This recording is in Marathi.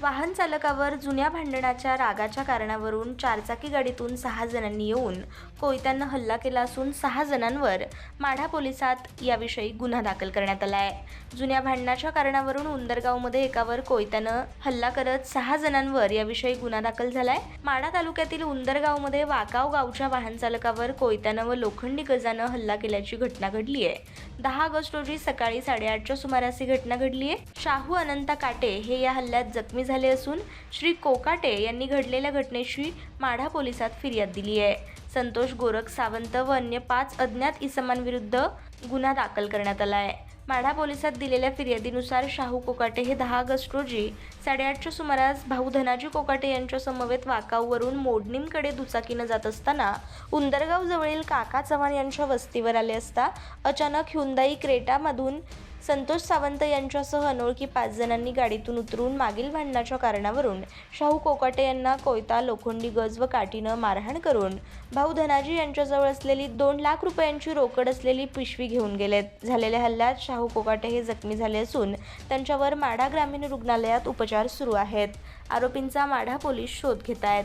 वाहन चालकावर जुन्या भांडणाच्या रागाच्या कारणावरून चारचाकी गाडीतून सहा जणांनी येऊन कोयत्यानं हल्ला केला असून सहा जणांवर माढा पोलिसात याविषयी गुन्हा दाखल करण्यात आला आहे. जुन्या भांडणाच्या कारणावरून उंदरगावमध्ये एकावर कोयत्यानं हल्ला करत सहा जणांवर याविषयी गुन्हा दाखल झालाय. माढा तालुक्यातील उंदरगावमध्ये वाकाव गावच्या वाहन चालकावर कोयत्यानं व लोखंडी गजानं हल्ला केल्याची घटना घडली आहे. दहा ऑगस्ट रोजी सकाळी साडेआठच्या सुमारास ही घटना घडली आहे. शाहू अनंता काटे हे या हल्ल्यात जखमी झाले असून श्री कोकाटे यांनी घडलेल्या घटनेशी माढा पोलिसात फिर्याद दिली आहे. संतोष गोरख सावंत व अन्य पाच अज्ञात इसमांविरुद्ध गुन्हा दाखल करण्यात आला आहे. माढा पोलिसात दिलेल्या फिर्यादीनुसार शाहू कोकाटे हे दहा ऑगस्ट रोजी साडेआठच्या सुमारास भाऊ धनाजी कोकाटे यांच्या समवेत वाकाऊवरून मोडणीमकडे दुचाकीनं जात असताना उंदरगाव जवळील काका चव्हाण यांच्या वस्तीवर आले असता अचानक ह्युंदाई क्रेटामधून संतोष सावंत यांच्यासह अनोळखी पाच जणांनी गाडीतून उतरून मागील भांडणाच्या कारणावरून शाहू कोकाटे यांना कोयता लोखंडी गज व काठीनं मारहाण करून भाऊ धनाजी यांच्याजवळ असलेली दोन लाख रुपयांची रोकड असलेली पिशवी घेऊन गेलेत. झालेल्या हल्ल्यात शाहू कोकाटे हे जखमी झाले असून त्यांच्यावर माढा ग्रामीण रुग्णालयात उपचार सुरू आहेत. आरोपींचा माढा पोलीस शोध घेत आहेत